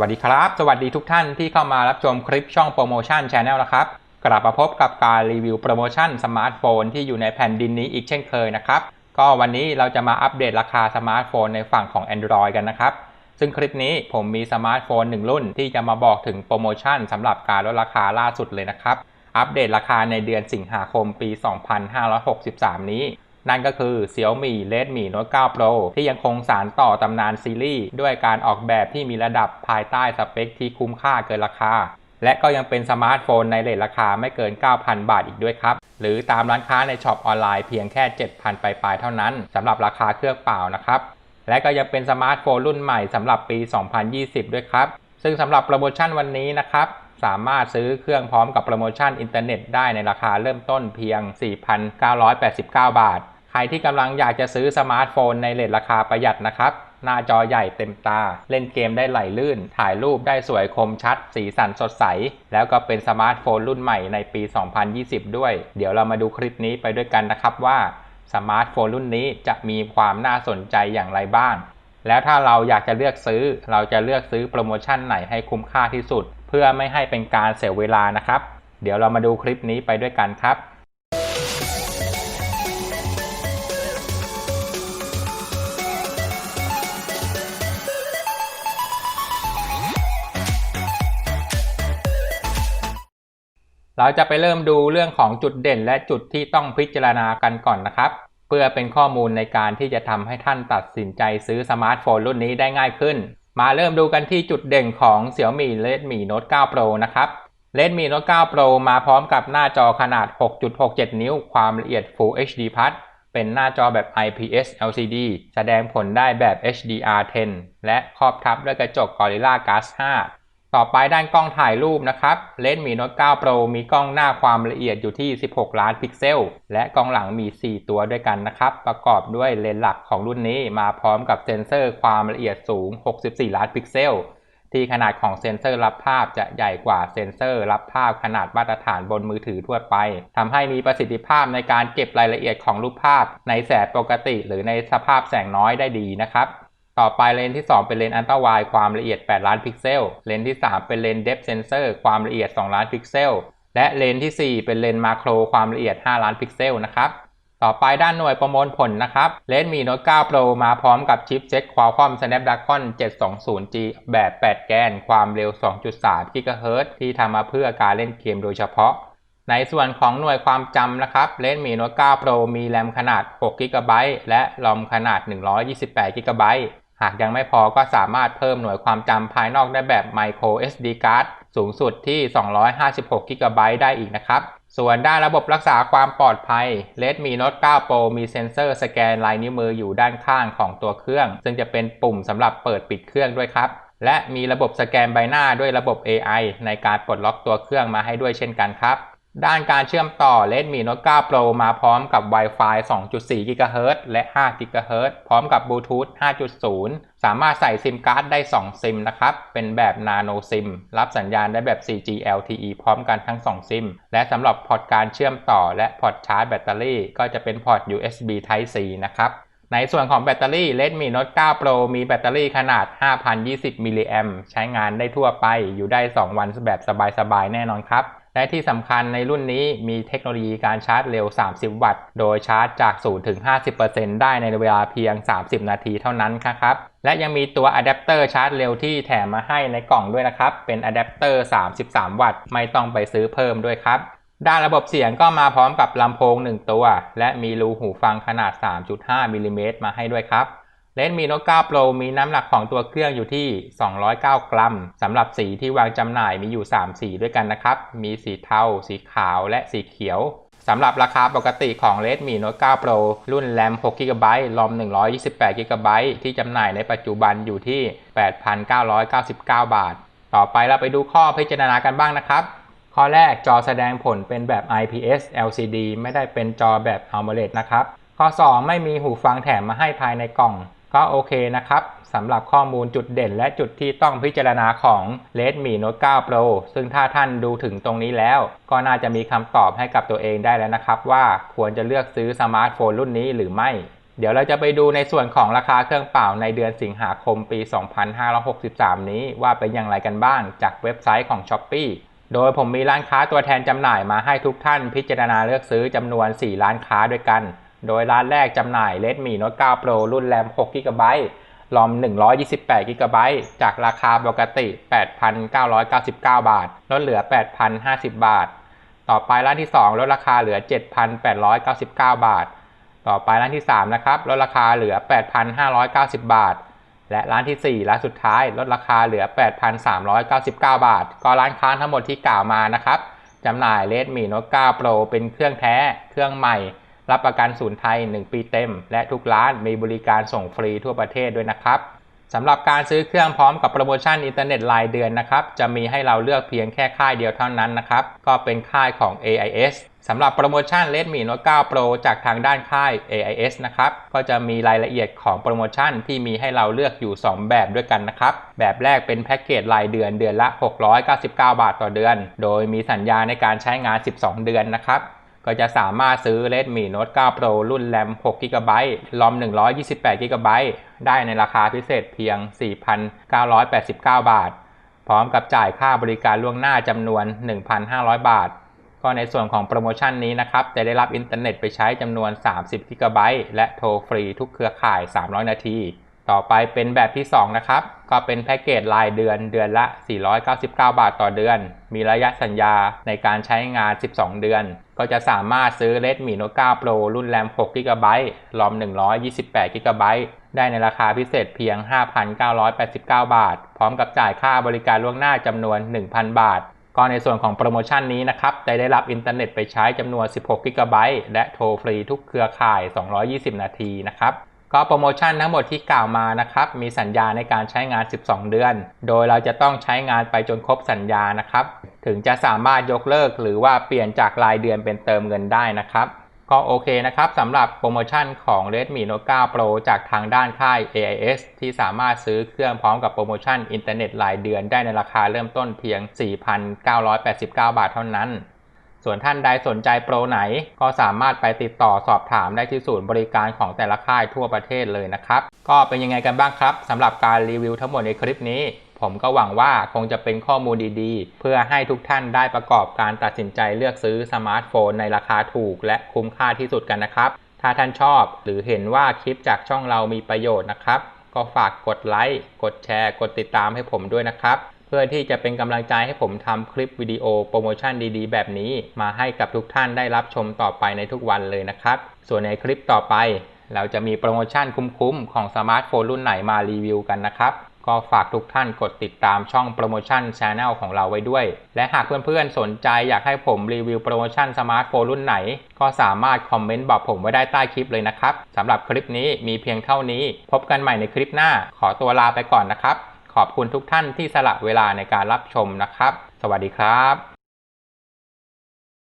วัสดีครับ สวัสดีทุกท่านที่เข้ามารับชมคลิปช่องโปรโมชั่นช n แนลนะครับ กลับมาพบกับการรีวิวโปรโมชั่นสมาร์ทโฟนที่อยู่ในแผ่นดินนี้อีกเช่นเคยนะครับ ก็วันนี้เราจะมาอัปเดตราคาสมาร์ทโฟนในฝั่งของ Android กันนะครับ ซึ่งคลิปนี้ผมมีสมาร์ทโฟนหนึ่งรุ่นที่จะมาบอกถึงโปรโมชั่นสำหรับการลดราคาล่าสุดเลยนะครับ อัปเดตราคาในเดือนสิงหาคมปี 2563 นี้ นั่นก็คือ Xiaomi Redmi Note 9 Pro ที่ยังคงสารต่อตำนานซีรีส์ด้วยการออกแบบที่มีระดับภายใต้สเปคที่คุ้มค่าเกินราคา และก็ยังเป็นสมาร์ทโฟนในเรทราคาไม่เกิน 9,000 บาทอีกด้วยครับ หรือตามร้านค้าในช็อปออนไลน์เพียงแค่ 7,000 ปลายๆเท่านั้นสำหรับราคาเครื่องเปล่านะครับและก็ยังเป็นสมาร์ทโฟนรุ่นใหม่สำหรับปี 2020 ด้วยครับ ซึ่งสำหรับโปรโมชั่นวันนี้นะครับ สามารถซื้อเครื่องพร้อมกับโปรโมชั่นอินเทอร์เน็ตได้ในราคาเริ่มต้นเพียง 4,989 บาท รที่กำลังอยากจะซื้อสมาร์ทโฟนในเรทราคาประหยัดนะครับ หน้าจอใหญ่เต็มตา เล่นเกมได้ไหลลื่น ถ่ายรูปได้สวยคมชัด สีสันสดใส แล้วก็เป็นสมาร์ทโฟนรุ่นใหม่ในปี 2020 ด้วย เดี๋ยวเรามาดูคลิปนี้ไปด้วยกันนะครับว่าสมาร์ทโฟนรุ่นนี้จะมีความน่าสนใจอย่างไรบ้าง แล้วถ้าเราอยากจะเลือกซื้อ เราจะเลือกซื้อโปรโมชั่นไหนให้คุ้มค่าที่สุด เพื่อไม่ให้เป็นการเสียเวลานะครับ เดี๋ยวเรามาดูคลิปนี้ไปด้วยกันครับ เราจะไปเริ่มดูเรื่องของจุดเด่นและจุดที่ต้องพิจารณากันก่อนนะครับ เพื่อเป็นข้อมูลในการที่จะทำให้ท่านตัดสินใจซื้อสมาร์ทโฟนรุ่นนี้ได้ง่ายขึ้น มาเริ่มดูกันที่จุดเด่นของ Xiaomi Redmi Note 9 Pro นะครับ Redmi Note 9 Pro มาพร้อมกับหน้าจอขนาด 6.67 นิ้ว ความละเอียด Full HD Plus เป็นหน้าจอแบบ IPS LCD แสดงผลได้แบบ HDR10 และครอบทับด้วยกระจก Gorilla Glass 5 ต่อไปด้านกล้องถ่ายรูปนะครับ Redmi Note 9 Pro มีกล้องหน้าความละเอียดอยู่ที่ 16 ล้านพิกเซล และกล้องหลังมี 4 ตัวด้วยกันนะครับ ประกอบด้วยเลนส์หลักของรุ่นนี้มาพร้อมกับเซ็นเซอร์ความละเอียดสูง 64 ล้านพิกเซล ที่ขนาดของเซ็นเซอร์รับภาพจะใหญ่กว่าเซ็นเซอร์รับภาพขนาดมาตรฐานบนมือถือทั่วไปทำให้มีประสิทธิภาพในการเก็บรายละเอียดของรูปภาพ ในแสงปกติ หรือในสภาพแสงน้อยได้ดีนะครับ ต่อไปเลนส์ที่ 2 เป็นเลนส์อัลตร้าไวความละเอียด 8 ล้านพิกเซล เลนส์ที่ 3 เป็นเลนส์เดฟเซนเซอร์ความละเอียด 2 ล้านพิกเซล และเลนส์ที่ 4 เป็นเลนส์มาโครความละเอียด 5 ล้านพิกเซลนะครับ ต่อไปด้านหน่วยประมวลผลนะครับ Redmi Note 9 Pro มาพร้อมกับชิปเซ็ต Qualcomm Snapdragon 720G แบบ 8 แกน ความเร็ว 2.3 GHz ที่ทำมาเพื่อการเล่นเกมโดยเฉพาะในส่วนของหน่วยความจำนะครับ Redmi Note 9 Pro มีแรมขนาด 6 GB และ ROM ขนาด 128 GB หากยังไม่พอก็สามารถเพิ่มหน่วยความจำภายนอกได้แบบ Micro SD Card สูงสุดที่ 256 GB ได้อีกนะครับ ส่วนด้านระบบรักษาความปลอดภัย Redmi Note 9 Pro มีเซ็นเซอร์สแกนลายนิ้วมืออยู่ด้านข้างของตัวเครื่อง ซึ่งจะเป็นปุ่มสำหรับเปิดปิดเครื่องด้วยครับ และมีระบบสแกนใบหน้าด้วยระบบ AI ในการปลดล็อกตัวเครื่องมาให้ด้วยเช่นกันครับ ด้านการเชื่อมต่อ Redmi Note 9 Pro มาพร้อมกับ Wi-Fi 2.4 GHz และ 5 GHz พร้อมกับบลูทูธ 5.0 สามารถใส่ซิมการ์ดได้ 2 ซิมนะครับ เป็นแบบ Nano SIM รับสัญญาณได้แบบ 4G LTE พร้อมกันทั้ง 2 ซิม และสำหรับพอร์ตการเชื่อมต่อและพอร์ตชาร์จแบตเตอรี่ ก็จะเป็นพอร์ต USB Type C นะครับในส่วนของแบตเตอรี่ Redmi Note 9 Pro มีแบตเตอรี่ขนาด 5,020 มิลลิแอมใช้งานได้ทั่วไปอยู่ได้ 2 วันแบบสบายๆ แน่นอนครับ และที่สำคัญในรุ่นนี้มีเทคโนโลยีการชาร์จเร็ว 30 วัตต์ โดยชาร์จจาก 0 ถึง 50%ได้ในเวลาเพียง 30 นาทีเท่านั้นครับ และยังมีตัวอะแดปเตอร์ชาร์จเร็วที่แถมมาให้ในกล่องด้วยนะครับ เป็นอะแดปเตอร์ 33 วัตต์ ไม่ต้องไปซื้อเพิ่มด้วยครับ ด้านระบบเสียงก็มาพร้อมกับลำโพง 1 ตัว และมีรูหูฟังขนาด 3.5มิลลิเมตรมาให้ด้วยครับ Redmi Note 9 Pro มีน้ำหนักของตัวเครื่องอยู่ที่ 209 กรัมสำหรับสีที่วางจำหน่ายมีอยู่ 3 สีด้วยกันนะครับ มีสีเทา สีขาวและสีเขียวสำหรับราคาปกติของ Redmi Note 9 Pro รุ่นแรม6 GB ROM 128 GB ที่จำหน่ายในปัจจุบันอยู่ที่ 8,999 บาท ต่อไปเราไปดูข้อพิจารณากันบ้างนะครับ ข้อแรกจอแสดงผลเป็นแบบ IPS LCD ไม่ได้เป็นจอแบบ AMOLED นะครับ ข้อ 2 ไม่มีหูฟังแถมมาให้ภายในกล่อง ก็โอเคนะครับสำหรับข้อมูลจุดเด่นและจุดที่ต้องพิจารณาของ Redmi Note 9 Pro ซึ่งถ้าท่านดูถึงตรงนี้แล้ว ก็น่าจะมีคำตอบให้กับตัวเองได้แล้วนะครับ ว่าควรจะเลือกซื้อสมาร์ทโฟนรุ่นนี้หรือไม่ เดี๋ยวเราจะไปดูในส่วนของราคาเครื่องเป่าในเดือนสิงหาคมปี 2563 นี้ว่าเป็นอย่างไรกันบ้างจากเว็บไซต์ของ s h อ p e e โดยผมมีร้านค้าตัวแทนจำหน่ายมาให้ทุกท่านพิจารณาเลือกซื้อจำนวน 4 ร้านค้าด้วยกัน โดยร้านแรกจำหน่าย Redmi Note 9 Pro รุ่นแรม 6 GB รอม 128 GB จากราคาปกติ 8,999 บาท ลดเหลือ 8,050 บาท ต่อไปร้านที่ 2 ลดราคาเหลือ 7,899 บาท ต่อไปร้านที่ 3 นะครับ ลดราคาเหลือ 8,590 บาท และร้านที่ 4 ร้านสุดท้าย ลดราคาเหลือ 8,399 บาท ก็ร้านค้าทั้งหมดที่กล่าวมานะครับจำหน่าย Redmi Note 9 Pro เป็นเครื่องแท้ เครื่องใหม่ รับประกันศูนย์ไทย 1 ปีเต็ม และทุกร้านมีบริการส่งฟรีทั่วประเทศด้วยนะครับสำหรับการซื้อเครื่องพร้อมกับโปรโมชั่นอินเทอร์เน็ตรายเดือนนะครับ จะมีให้เราเลือกเพียงแค่ค่ายเดียวเท่านั้นนะครับ ก็เป็นค่ายของ AIS สำหรับโปรโมชั่น Redmi Note 9 Pro จากทางด้านค่าย AIS นะครับ ก็จะมีรายละเอียดของโปรโมชั่นที่มีให้เราเลือกอยู่ 2 แบบด้วยกันนะครับ แบบแรกเป็นแพ็กเกจรายเดือนเดือนละ 699 บาทต่อเดือน โดยมีสัญญาในการใช้งาน 12 เดือนนะครับ ก็จะสามารถซื้อ Redmi Note 9 Pro รุ่นแรม6 GB รอม128 GB ได้ในราคาพิเศษเพียง 4,989 บาท พร้อมกับจ่ายค่าบริการล่วงหน้าจำนวน 1,500 บาท ก็ในส่วนของโปรโมชั่นนี้นะครับ จะได้รับอินเทอร์เน็ตไปใช้จำนวน 30กิกะไบต์และโทรฟรีทุกเครือข่าย 300 นาที ต่อไปเป็นแบบที่ 2 นะครับ ก็เป็นแพ็กเกจรายเดือนเดือนละ 499 บาทต่อเดือน มีระยะสัญญาในการใช้งาน 12 เดือน ก็จะสามารถซื้อ Redmi Note 9 Pro รุ่นแรม 6 GB รอม 128 GB ได้ในราคาพิเศษเพียง 5,989 บาท พร้อมกับจ่ายค่าบริการล่วงหน้าจำนวน 1,000 บาท ก็ในส่วนของโปรโมชั่นนี้นะครับจะได้รับอินเทอร์เน็ตไปใช้จำนวน 16กิกะไบต์และโทรฟรีทุกเครือข่าย 220 นาทีนะครับ ก็โปรโมชั่นทั้งหมดที่กล่าวมานะครับมีสัญญาในการใช้งาน 12 เดือน โดยเราจะต้องใช้งานไปจนครบสัญญานะครับ ถึงจะสามารถยกเลิกหรือว่าเปลี่ยนจากรายเดือนเป็นเติมเงินได้นะครับก็โอเคนะครับสำหรับโปรโมชั่นของ Redmi Note 9 Pro จากทางด้านค่าย AIS ที่สามารถซื้อเครื่องพร้อมกับโปรโมชั่นอินเทอร์เน็ตรายเดือนได้ในราคาเริ่มต้นเพียง 4,989 บาทเท่านั้น ส่วนท่านใดสนใจโปรไหน ก็สามารถไปติดต่อสอบถามได้ที่ศูนย์บริการของแต่ละค่ายทั่วประเทศเลยนะครับ ก็เป็นยังไงกันบ้างครับสำหรับการรีวิวทั้งหมดในคลิปนี้ ผมก็หวังว่าคงจะเป็นข้อมูลดีๆ เพื่อให้ทุกท่านได้ประกอบการตัดสินใจเลือกซื้อสมาร์ทโฟนในราคาถูก และคุ้มค่าที่สุดกันนะครับ ถ้าท่านชอบหรือเห็นว่าคลิปจากช่องเรามีประโยชน์นะครับ ก็ฝากกดไลค์กดแชร์ กดติดตามให้ผมด้วยนะครับ พื่อที่จะเป็นกำลังใจให้ผมทำคลิปวิดีโอโปรโมชั่นดีๆ แบบนี้ มาให้กับทุกท่านได้รับชมต่อไปในทุกวันเลยนะครับ ส่วนในคลิปต่อไป เราจะมีโปรโมชั่นคุ้มๆ ของสมาร์ทโฟนรุ่นไหนมารีวิวกันนะครับ ก็ฝากทุกท่านกดติดตามช่องโปรโมชั่นช n แนลของเราไว้ด้วย และหากเพื่อนๆ สนใจอยากให้ผมรีวิวโปรโมชั่นสมาร์ทโฟนรุ่นไหน ก็สามารถคอมเมนต์บอกผมไว้ได้ใต้คลิปเลยนะครับสำหรับคลิปนี้มีเพียงเท่านี้ พบกันใหม่ในคลิปหน้า ขอตัวลาไปก่อนนะครับ ขอบคุณทุกท่านที่สละเวลาในการรับชมนะครับ สวัสดีครับ